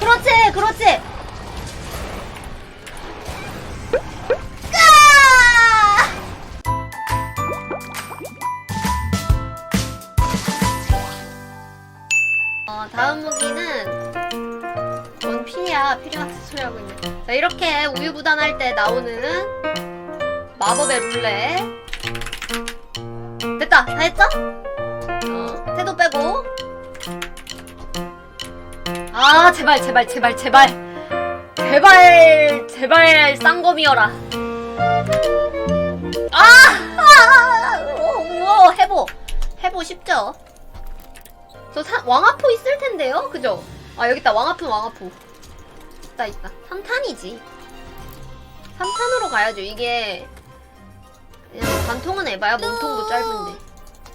그렇지, 그렇지. 까! 어, 다음 무기는 뭔 피야 피리 같은 소리 하고 있네. 자 이렇게 우유부단 할 때 나오는 마법의 룰렛 됐다 다 했죠? 어 태도 빼고 아 제발 제발 제발 제발 제발 제발 쌍검이어라 아, 아, 오, 오, 해보 해보 쉽죠? 저 사, 왕아포 있을 텐데요? 그죠? 아, 여기 있다. 왕아포, 왕아포. 있다, 있다. 3탄이지. 3탄으로 가야죠. 이게, 그냥 관통은 해봐야 몸통도 짧은데.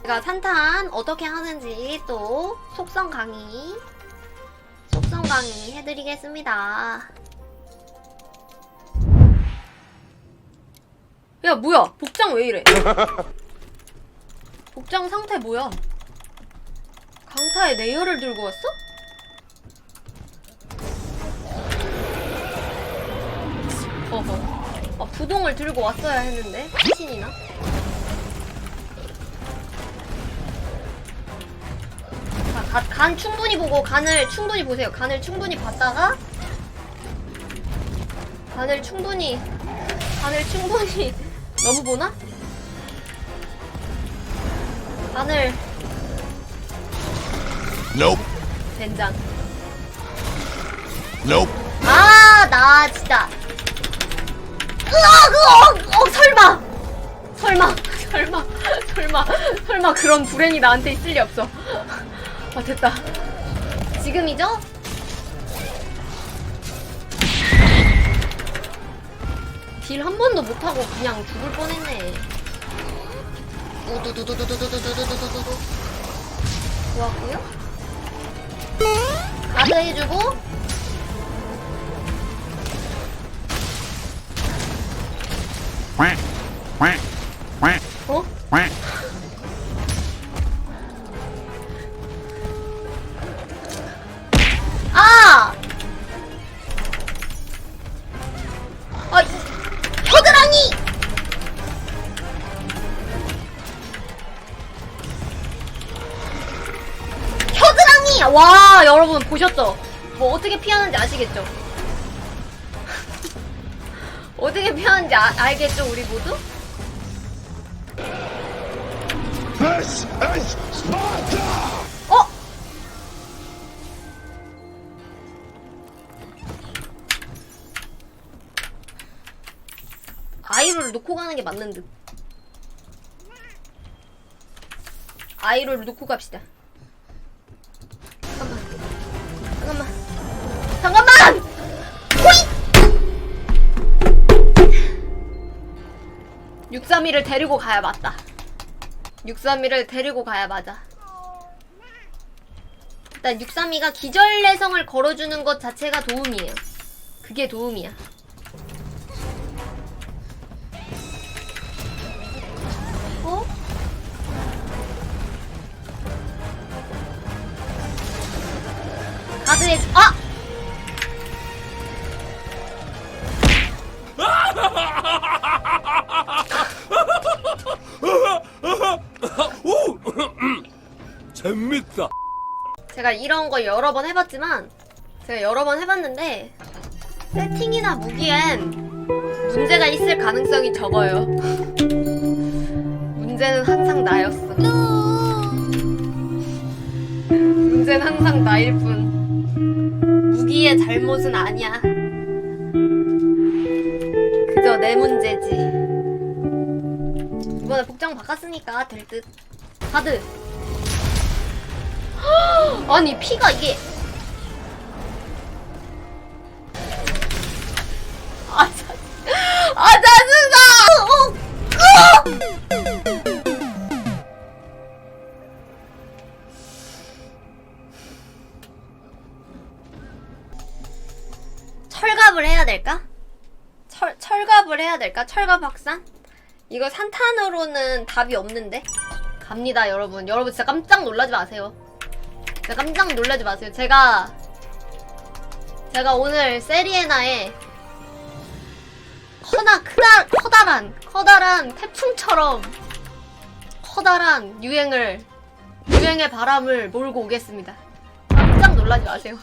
제가 3탄 어떻게 하는지 또 속성 강의, 강의 해드리겠습니다. 야, 뭐야? 복장 왜 이래? 복장 상태 뭐야? 강타에 내열을 들고 왔어? 어허. 아, 부동을 들고 왔어야 했는데? 신이나? 가- 간 충분히 보고, 간을 충분히 보세요. 간을 충분히 봤다가, 간을 충분히, 간을 충분히, 너무 보나? 간을, Nope. 된장. Nope. 아, 나 진짜. 으악, 으악, 어, 설마. 설마, 설마, 설마, 설마 그런 불행이 나한테 있을 리 없어. 아, 됐다. 지금이죠? 딜 한 번도 못하고 그냥 죽을 뻔했네. 우두두두두두두두두두두두. 좋았고요. 가드 해주고 Quack. Quack. 뭐 어떻게 피하는지 아시겠죠? 어떻게 피하는지 아- 알겠죠, 우리 모두? This is Sparta! 어? 아이로를 놓고 가는 게 맞는 듯. 아이로를 놓고 갑시다. 631을 데리고 가야 맞다. 631을 데리고 가야 맞아. 일단 632가 기절 내성을 걸어주는 것 자체가 도움이에요. 그게 도움이야. 어? 가드에 아! 재밌다. 제가 이런 거 여러 번 해봤지만 제가 여러 번 해봤는데 세팅이나 무기엔 문제가 있을 가능성이 적어요. 문제는 항상 나였어. 문제는 항상 나일 뿐. 무기의 잘못은 아니야. 그저 내 문제지. 이번에 복장 바꿨으니까 될 듯. 하드. 아니 피가 이게 아, 짜... 아 으아! 철갑을 해야 될까? 철, 철갑을 해야 될까? 철갑 확산? 이거 산탄으로는 답이 없는데? 갑니다 여러분 여러분 진짜 깜짝 놀라지 마세요 깜짝 놀라지 마세요. 제가 제가 오늘 세리에나에 커나 크다 커다란 커다란 태풍처럼 커다란 유행을 유행의 바람을 몰고 오겠습니다. 깜짝 놀라지 마세요.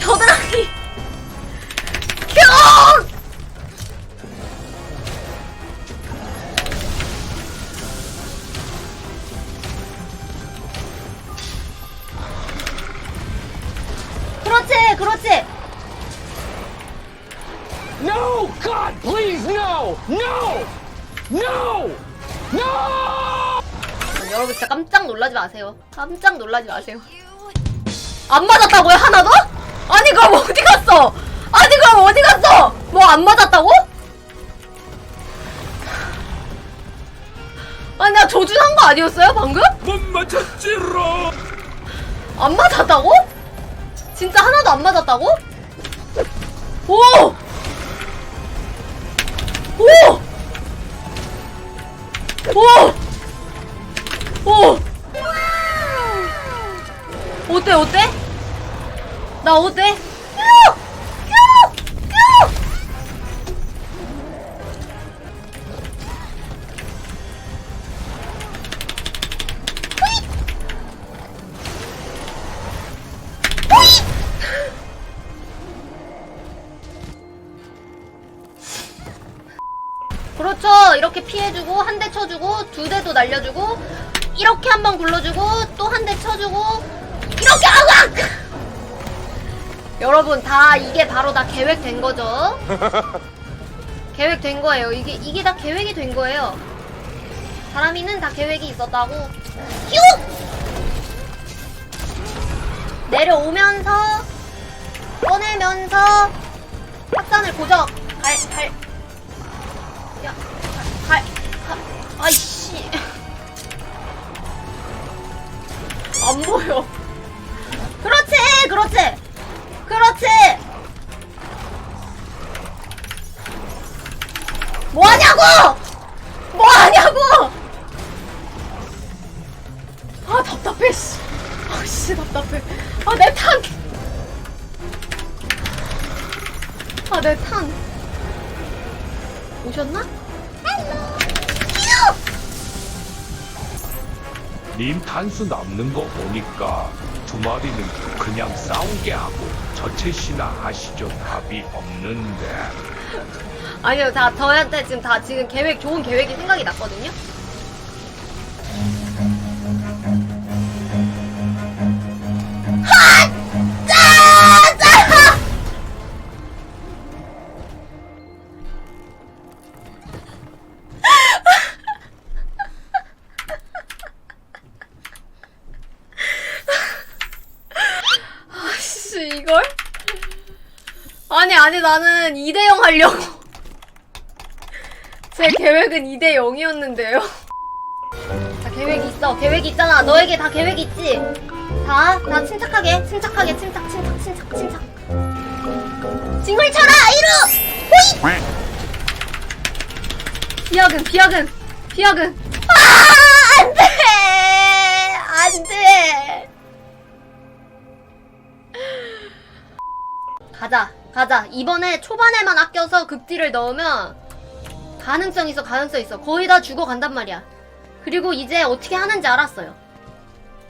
겨드랑이 겨! 그 그렇지. No! God, please, no! No! No! No! 여러분 진짜 깜짝 놀라지 마세요. 깜짝 놀라지 마세요. 안 맞았다고요? 하나도? 아니 그럼 어디 갔어? 아니 그럼 어디 갔어? 뭐 안 맞았다고? 아니 나 조준한 거 아니었어요 방금? 못 맞췄지롱! 안 맞았다고? 진짜 하나도 안 맞았다고? 오! 오! 오! 오! 어때 어때? 나 어때? 그렇죠. 이렇게 피해주고 한 대 쳐주고 두 대도 날려주고 이렇게 한 번 굴러주고 또 한 대 쳐주고 이렇게 아악! 여러분 다 이게 바로 다 계획된 거죠. 계획된 거예요. 이게 이게 다 계획이 된 거예요. 사람이는 다 계획이 있었다고. 휴! 내려오면서 꺼내면서 확산을 고정. 갈, 갈, 야, 갈, 갈, 아이씨. 안 보여. 그렇지, 그렇지, 그렇지. 뭐 하냐고! 뭐 하냐고! 아, 답답해, 씨. 아, 씨, 답답해. 아, 내 탄! 아, 내 탄. 오셨나? 님 탄수 남는 거 보니까 두 마리는 그냥 싸우게 하고 저체시나 하시죠 답이 없는데 아니요, 다 저한테 지금 다 지금 계획 좋은 계획이 생각이 났거든요. 아니 아니 나는 2대0 하려고 제 계획은 2대 0이었는데요. 자, 계획이 있어. 계획이 있잖아. 너에게 다 계획 있지? 다, 다 침착하게, 침착하게, 침착, 침착, 침착, 침착. 징을 쳐라! 이루! 호잇! 비약은, 비약은, 비약은. 아! 안 돼! 안 돼! 가자. 이번에 초반에만 아껴서 극딜을 넣으면 가능성 있어, 가능성 있어. 거의 다 죽어간단 말이야. 그리고 이제 어떻게 하는지 알았어요.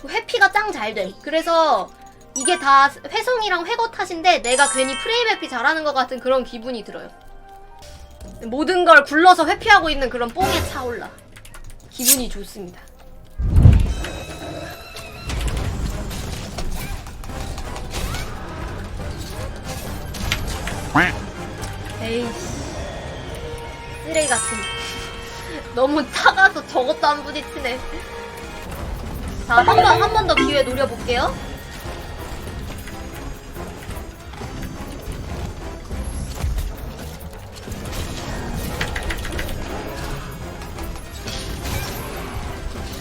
회피가 짱 잘 돼. 그래서 이게 다 회성이랑 회거 탓인데 내가 괜히 프레임 회피 잘하는 것 같은 그런 기분이 들어요. 모든 걸 굴러서 회피하고 있는 그런 뽕에 차올라. 기분이 좋습니다. 에이씨. 쓰레기 같은. 너무 차가서 저것도 안 부딪히네. 자, 한 번, 한 번 더 기회 노려볼게요.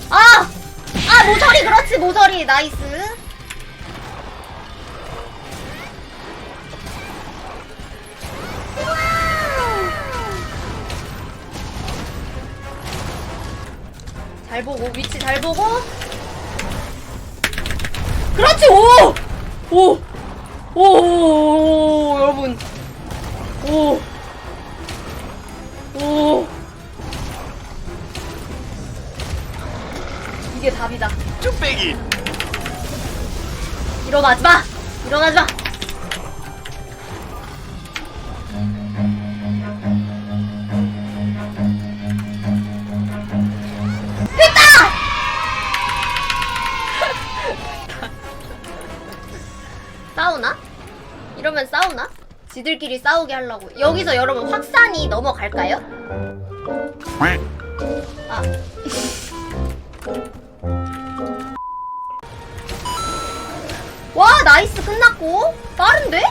아! 아, 모서리, 그렇지, 모서리. 나이스. 잘 보고 위치 잘 보고 그렇지 오! 오! 오! 오! 여러분 오! 오! 이게 답이다 쭈빼기 일어나지 마! 일어나지 마! 싸우나? 이러면 싸우나? 지들끼리 싸우게 하려고. 여기서 여러분 확산이 넘어갈까요? 아. 와, 나이스 끝났고. 빠른데?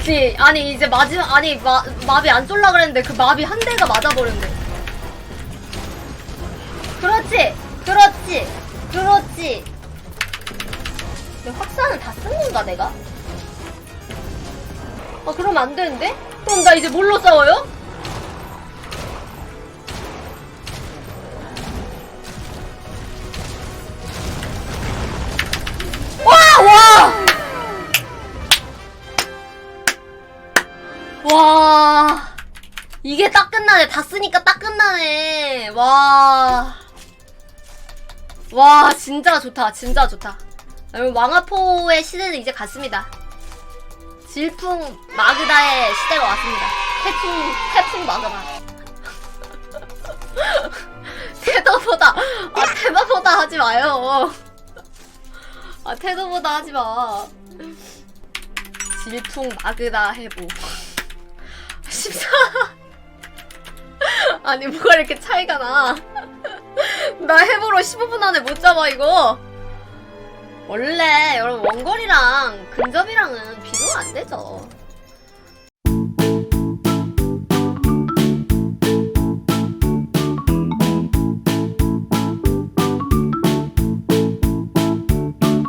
아니, 아니, 이제 마지막, 아니, 마, 마비 안 쏠라 그랬는데 그 마비 한 대가 맞아버렸네. 그렇지! 그렇지! 그렇지! 근데 확산을 다쓴 건가, 내가? 아, 그러면 안 되는데? 그럼 나 이제 뭘로 싸워요? 끝나네. 다 쓰니까 딱 끝나네. 와. 와, 진짜 좋다. 진짜 좋다. 여러분, 왕아포의 시대는 이제 갔습니다. 질풍 마그다의 시대가 왔습니다. 태풍, 태풍 마그다. 테더보다, 아, 테더보다 하지 마요. 아, 테더보다 하지 마. 질풍 마그다 해보. 14. 아니 뭐가 이렇게 차이가 나? 나 해보러 15분 안에 못 잡아 이거. 원래 여러분 원거리랑 근접이랑은 비교가 안 되죠.